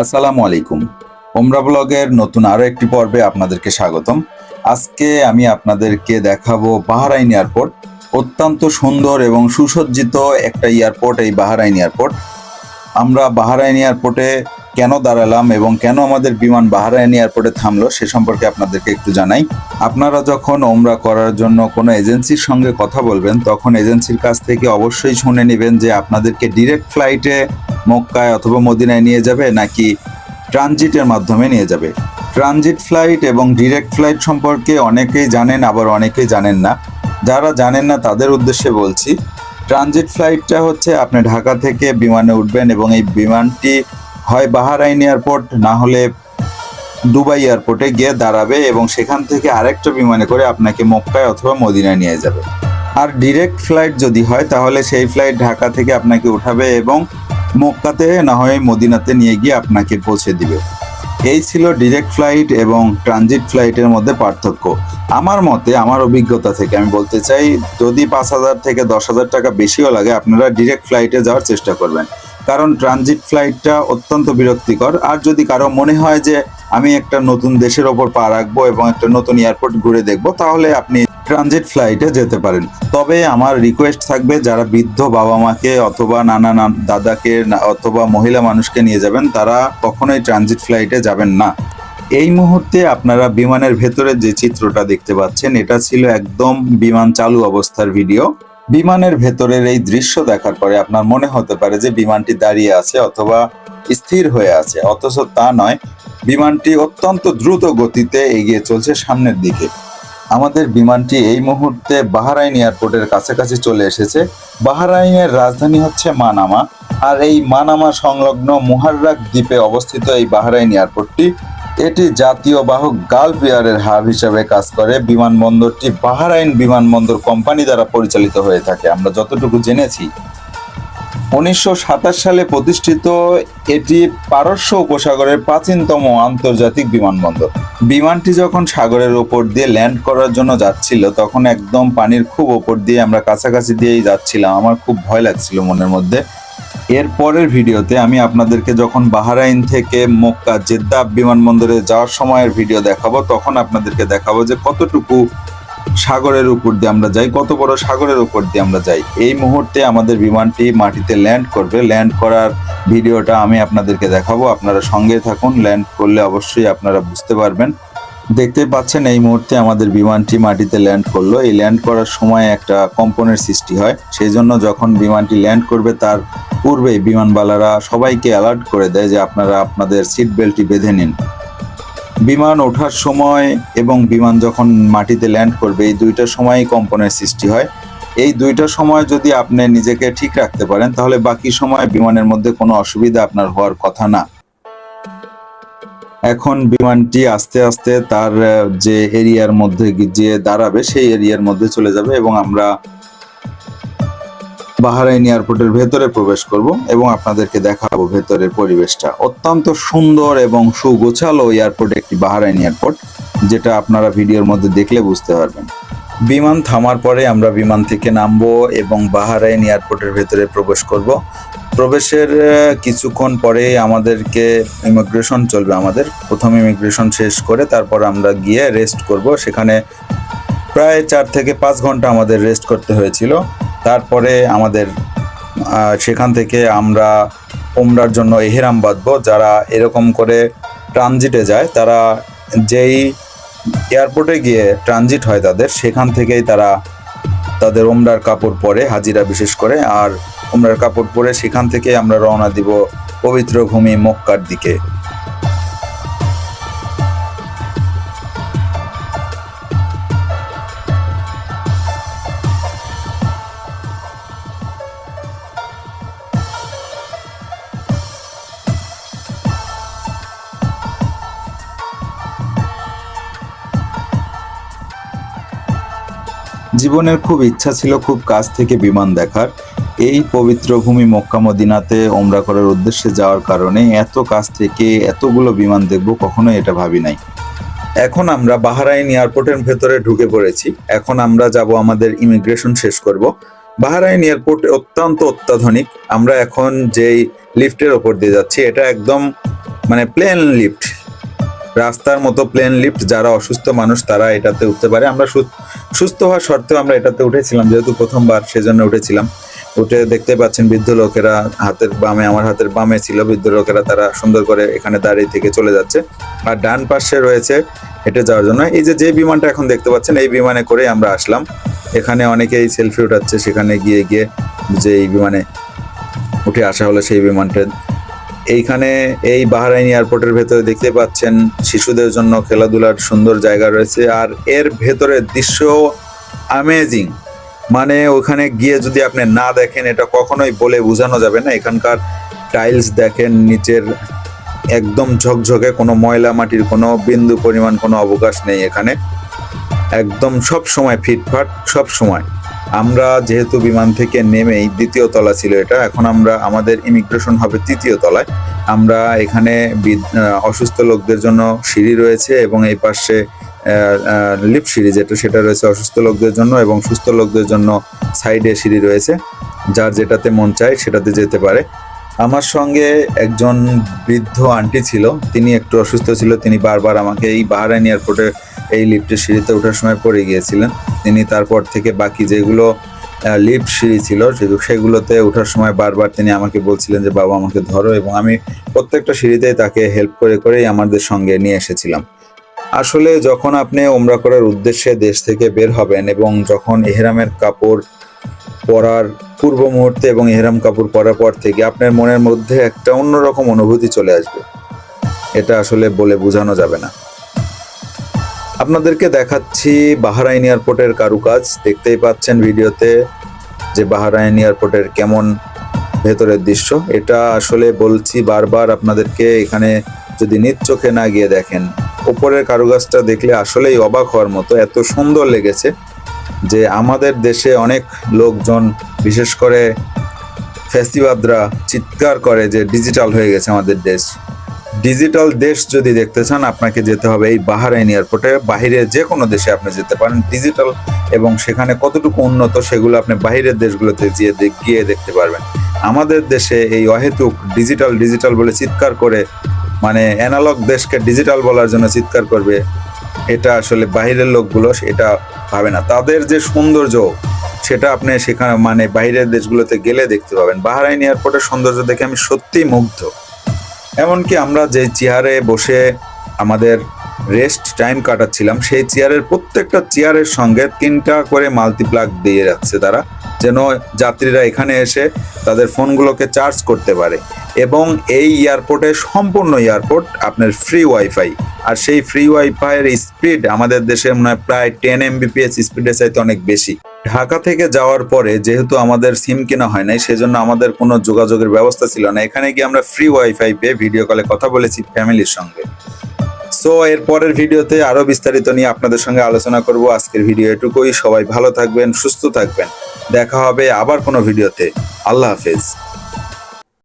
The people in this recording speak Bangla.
আসসালামু আলাইকুম। ওমরা ব্লগের নতুন আরও একটি পর্বে আপনাদেরকে স্বাগতম। আজকে আমি আপনাদেরকে দেখাবো বাহরাইন এয়ারপোর্ট। অত্যন্ত সুন্দর এবং সুসজ্জিত একটা এয়ারপোর্ট, এই বাহরাইন এয়ারপোর্ট। আমরা বাহরাইন এয়ারপোর্টে কেন দাঁড়ালাম এবং কেন আমাদের বিমান বাহরাইন এয়ারপোর্টে থামলো সে সম্পর্কে আপনাদেরকে একটু জানাই। আপনারা যখন ওমরা করার জন্য কোনো এজেন্সির সঙ্গে কথা বলবেন, তখন এজেন্সির কাছ থেকে অবশ্যই শুনে নেবেন যে আপনাদেরকে ডিরেক্ট ফ্লাইটে মক্কায় অথবা মদিনায় নিয়ে যাবে নাকি ট্রানজিটের মাধ্যমে নিয়ে যাবে? ট্রানজিট ফ্লাইট এবং ডিরেক্ট ফ্লাইট সম্পর্কে অনেকেই জানেন, আবার অনেকেই জানেন না। যারা জানেন না, তাদের উদ্দেশ্যে বলছি, ট্রানজিট ফ্লাইটটা হচ্ছে আপনি ঢাকা থেকে বিমানে উঠবেন এবং এই বিমানটি হয় বাহারাইন এয়ারপোর্ট, না হলে দুবাই এয়ারপোর্টে গিয়ে দাঁড়াবে এবং সেখান থেকে আরেকটা বিমানে করে আপনাকে মক্কায় অথবা মদিনায় নিয়ে যাবে। আর ডিরেক্ট ফ্লাইট যদি হয়, তাহলে সেই ফ্লাইট ঢাকা থেকে আপনাকে উঠাবে এবং মক্কাতে, না হয় মদিনাতে নিয়ে গিয়ে আপনাকে পৌঁছে দিবে। এই ছিল ডিরেক্ট ফ্লাইট এবং ট্রানজিট ফ্লাইটের মধ্যে পার্থক্য। আমার মতে, আমার অভিজ্ঞতা থেকে আমি বলতে চাই, যদি পাঁচ হাজার থেকে দশ হাজার টাকা বেশিও লাগে, আপনারা ডিরেক্ট ফ্লাইটে যাওয়ার চেষ্টা করবেন। কারণ ট্রানজিট ফ্লাইটটা অত্যন্ত বিরক্তিকর। আর যদি কারও মনে হয় যে আমি একটা নতুন দেশের ওপর পা রাখব এবং একটা নতুন এয়ারপোর্ট ঘুরে দেখব, তাহলে আপনি ট্রানজিট ফ্লাইটে যেতে পারেন। তবে আমার রিকোয়েস্ট থাকবে যারা বৃদ্ধ বাবা মাকে অথবা নানা দাদাকে অথবা মহিলা মানুষকে নিয়ে যাবেন, তারা কখনোই ট্রানজিট ফ্লাইটে যাবেন না। এই মুহূর্তে আপনারা বিমানের ভেতরে যে চিত্রটা দেখতে পাচ্ছেন, এটা ছিল একদম বিমান চালু অবস্থার ভিডিও। বিমানের ভেতরের এই দৃশ্য দেখার পরে আপনার মনে হতে পারে যে বিমানটি দাঁড়িয়ে আছে অথবা স্থির হয়ে আছে, অথচ তা নয়। বিমানটি অত্যন্ত দ্রুত গতিতে এগিয়ে চলছে সামনের দিকে। আমাদের বিমানটি এই মুহূর্তে বাহারাইন এয়ারপোর্টের কাছাকাছি চলে এসেছে। বাহারাইনের রাজধানী হচ্ছে মানামা, আর এই মানামা সংলগ্ন মুহাররাক দ্বীপে অবস্থিত এই বাহারাইন এয়ারপোর্টটি এটি জাতীয় বাহক গালফ এয়ারের হাব হিসাবে কাজ করে। বিমানবন্দরটি বাহারাইন বিমানবন্দর কোম্পানি দ্বারা পরিচালিত হয়ে থাকে। আমরা যতটুকু জেনেছি, উনিশশো সাতাশ সালে প্রতিষ্ঠিত এটি পারস্য উপসাগরের প্রাচীনতম আন্তর্জাতিক বিমানবন্দর। বিমানটি যখন সাগরের ওপর দিয়ে ল্যান্ড করার জন্য যাচ্ছিল, তখন একদম পানির খুব ওপর দিয়ে আমরা কাছাকাছি দিয়েই যাচ্ছিলাম। আমার খুব ভয় লাগছিল মনের মধ্যে। এর পরের ভিডিওতে আমি আপনাদেরকে যখন বাহারাইন থেকে মক্কা জেদ্দা বিমানবন্দরে যাওয়ার সময়ের ভিডিও দেখাবো, তখন আপনাদেরকে দেখাবো যে কতটুকু সাগরের উপর দিয়ে আমরা যাই, কত বড় সাগরের উপর দিয়ে আমরা যাই। এই মুহূর্তে আমাদের বিমানটি মাটিতে ল্যান্ড করবে। ল্যান্ড করার ভিডিওটা আমি আপনাদেরকে দেখাবো। আপনারা সঙ্গে থাকুন। ল্যান্ড করলে অবশ্যই আপনারা বুঝতে পারবেন। দেখতে পাচ্ছেন এই মুহূর্তে আমাদের বিমানটি মাটিতে ল্যান্ড করল। এই ল্যান্ড করার সময় একটা কম্পনের সৃষ্টি হয়। সেই জন্য যখন বিমানটি ল্যান্ড করবে, তার পূর্বেই বিমানবালারা সবাইকে অ্যালার্ট করে দেয় যে আপনারা আপনাদের সিট বেল্টটি বেঁধে নিন। বিমান ওঠার সময় এবং বিমান যখন মাটিতে ল্যান্ড করবে, এই দুইটা সময়ই কম্পনের সৃষ্টি হয়। এই দুইটা সময় যদি আপনি নিজেকে ঠিক রাখতে পারেন, তাহলে বাকি সময় বিমানের মধ্যে কোনো অসুবিধা আপনার হওয়ার কথা না। এখন বিমানটি আস্তে আস্তে তার যে এরিয়ার মধ্যে গিয়ে দাঁড়াবে, সেই এরিয়ার মধ্যে চলে যাবে এবং আমরা বাহারাইন এয়ারপোর্টের ভেতরে প্রবেশ করব এবং আপনাদেরকে দেখাবো ভেতরের পরিবেশটা। অত্যন্ত সুন্দর এবং সুগোছালো এয়ারপোর্ট একটি বাহারাইন এয়ারপোর্ট, যেটা আপনারা ভিডিওর মধ্যে দেখলে বুঝতে পারবেন। বিমান থামার পরে আমরা বিমান থেকে নামবো এবং বাহারাইন এয়ারপোর্টের ভেতরে প্রবেশ করব। প্রবেশের কিছুক্ষণ পরে আমাদেরকে ইমিগ্রেশন চলবে আমাদের। প্রথম ইমিগ্রেশন শেষ করে তারপর আমরা গিয়ে রেস্ট করব। সেখানে প্রায় চার থেকে পাঁচ ঘণ্টা আমাদের রেস্ট করতে হয়েছিল। তারপরে আমাদের সেখান থেকে আমরা ওমরার জন্য এহেরাম বাঁধবো। যারা এরকম করে ট্রানজিটে যায়, তারা যেই এয়ারপোর্টে গিয়ে ট্রানজিট হয় তাদের, সেখান থেকেই তারা তাদের ওমরার কাপড় পরে হাজিরা বিশেষ করে। আর ওমরার কাপড় পরে সেখান থেকে আমরা রওনা দিব পবিত্র ভূমি মক্কার দিকে। জীবনের খুব ইচ্ছা ছিল খুব কাছ থেকে বিমান দেখার। এই পবিত্র ভূমি মক্কা মদিনাতে ওমরা করার উদ্দেশ্যে যাওয়ার কারণে এত কাছ থেকে এতগুলো বিমান দেখব, কখনোই এটা ভাবি নাই। এখন আমরা বাহারাইন এয়ারপোর্টের ভেতরে ঢুকে পড়েছি। এখন আমরা যাব আমাদের ইমিগ্রেশন শেষ করব। বাহারাইন এয়ারপোর্ট অত্যন্ত অত্যাধুনিক। আমরা এখন যেই লিফটের ওপর দিয়ে যাচ্ছি, এটা একদম মানে প্লেন লিফট। রাস্তার মতো প্লেন লিফট, যারা অসুস্থ মানুষ তারা এটাতে উঠতে পারে। আমরা সুস্থ হওয়ার সত্ত্বেও আমরা এটাতে উঠেছিলাম, যেহেতু প্রথমবার সেজন্য উঠেছিলাম। উঠে দেখতে পাচ্ছেন বৃদ্ধ লোকেরা, হাতের বামে, আমার হাতের বামে ছিল বৃদ্ধ লোকেরা, তারা সুন্দর করে এখানে দাঁড়িয়ে থেকে চলে যাচ্ছে। আর ডান পাশে রয়েছে হেঁটে যাওয়ার জন্য। এই যে যে বিমানটা এখন দেখতে পাচ্ছেন, এই বিমানে করে আমরা আসলাম। এখানে অনেকেই সেলফি উঠাচ্ছে, সেখানে গিয়ে গিয়ে যে এই বিমানে উঠে আসা হলো সেই বিমানটা। এইখানে এই বাহরাইন এয়ারপোর্টের ভেতরে দেখতে পাচ্ছেন শিশুদের জন্য খেলাধুলার সুন্দর জায়গা রয়েছে। আর এর ভেতরের দৃশ্য অ্যামেজিং মানে ওখানে গিয়ে যদি আপনি না দেখেন, এটা কখনোই বলে বোঝানো যাবে না। এখানকার টাইলস দেখেন, নিচের একদম ঝকঝকে, কোনো ময়লা মাটির কোনো বিন্দু পরিমাণ কোনো অবকাশ নেই এখানে। একদম সব সময় ফিটফাট, সব সময়। আমরা যেহেতু বিমান থেকে নেমেই দ্বিতীয় তলা ছিল এটা, এখন আমরা, আমাদের ইমিগ্রেশন হবে তৃতীয় তলায়। আমরা এখানে অসুস্থ লোকদের জন্য সিঁড়ি রয়েছে এবং এই পাশে লিফট সিঁড়ি যেটা, সেটা রয়েছে অসুস্থ লোকদের জন্য এবং সুস্থ লোকদের জন্য সাইডে সিঁড়ি রয়েছে, যার যেটাতে মন চায় সেটাতে যেতে পারে। আমার সঙ্গে একজন বৃদ্ধ আন্টি ছিল, তিনি একটু অসুস্থ ছিল, তিনি বারবার আমাকে এই বাহারাইন এয়ারপোর্টে এই লিফটের সিঁড়িতে ওঠার সময় পড়ে গিয়েছিলেন। তিনি তারপর থেকে বাকি যেগুলো লিফট সিঁড়ি ছিল সেগুলোতে ওঠার সময় বারবার তিনি আমাকে বলছিলেন যে, বাবা, আমাকে ধরো। এবং আমি প্রত্যেকটা সিঁড়িতেই তাকে হেল্প করে, করেই আমাদের সঙ্গে নিয়ে এসেছিলাম। আসলে যখন আপনি ওমরা করার উদ্দেশ্যে দেশ থেকে বের হবেন এবং যখন এহরামের কাপড় পরার পূর্ব মুহূর্তে এবং এহরাম কাপড় পরার পর থেকে আপনার মনের মধ্যে একটা অন্যরকম অনুভূতি চলে আসবে। এটা আসলে বলে বোঝানো যাবে না। আপনাদেরকে দেখাচ্ছি বাহারাইন এয়ারপোর্টের কারুকাজ। দেখতেই পাচ্ছেন ভিডিওতে যে বাহারাইন এয়ারপোর্টের কেমন ভেতরের দৃশ্য। এটা আসলে বলছি বারবার আপনাদেরকে এখানে যদি নিজ চোখে না গিয়ে দেখেন উপরের কারুকাজটা দেখলে আসলেই অবাক হওয়ার মতো, এত সুন্দর লেগেছে যে আমাদের দেশে অনেক লোকজন, বিশেষ করে ফেস্টিভাদরা চিৎকার করে যে ডিজিটাল হয়ে গেছে আমাদের দেশ। ডিজিটাল দেশ যদি দেখতে চান, আপনাকে যেতে হবে এই বাহারাইন এয়ারপোর্টে। বাহিরে যে কোনো দেশে আপনি যেতে পারেন। ডিজিটাল এবং সেখানে কতটুকু উন্নত সেগুলো আপনি বাহিরের দেশগুলোতে গিয়ে গিয়ে দেখতে পারবেন। আমাদের দেশে এই অহেতুক ডিজিটাল ডিজিটাল বলে চিৎকার করে মানে অ্যানালগ দেশকে ডিজিটাল বলার জন্য চিৎকার করবে, এটা আসলে বাইরের লোকগুলো এটা ভাবে না। তাদের যে সৌন্দর্য, সেটা আপনি সেখানে মানে বাইরের দেশগুলোতে গেলে দেখতে পাবেন। বাহারাইন এয়ারপোর্টের সৌন্দর্য দেখে আমি সত্যিই মুগ্ধ। এমনকি আমরা যে চেয়ারে বসে আমাদের রেস্ট টাইম কাটাচ্ছিলাম, সেই চেয়ারের প্রত্যেকটা চেয়ারের সঙ্গে তিনটা করে মাল্টিপ্লাগ দিয়ে রাখছে তারা, যেন যাত্রীরা এখানে এসে তাদের ফোনগুলোকে চার্জ করতে পারে। এবং এই এয়ারপোর্টে সম্পূর্ণ এয়ারপোর্ট আপনার ফ্রি ওয়াইফাই আর সেই ফ্রি ওয়াইফাইয়ের স্পিড আমাদের দেশে মনে হয় প্রায় টেন এমবিপিএস স্পিডের চাইতে অনেক বেশি। ঢাকা থেকে যাওয়ার পরে যেহেতু আমাদের সিম কেনা হয় নাই, সেজন্য আমাদের কোনো যোগাযোগের ব্যবস্থা ছিল না। এখানে গিয়ে আমরা ফ্রি ওয়াইফাই পেয়ে ভিডিও কলে কথা বলেছি ফ্যামিলির সঙ্গে। সো এর পরের ভিডিওতে আরও বিস্তারিত নিয়ে আপনাদের সঙ্গে আলোচনা করব। আজকের ভিডিও এটুকুই। সবাই ভালো থাকবেন, সুস্থ থাকবেন। দেখা হবে আবার কোনো ভিডিওতে আল্লাহ হাফেজ।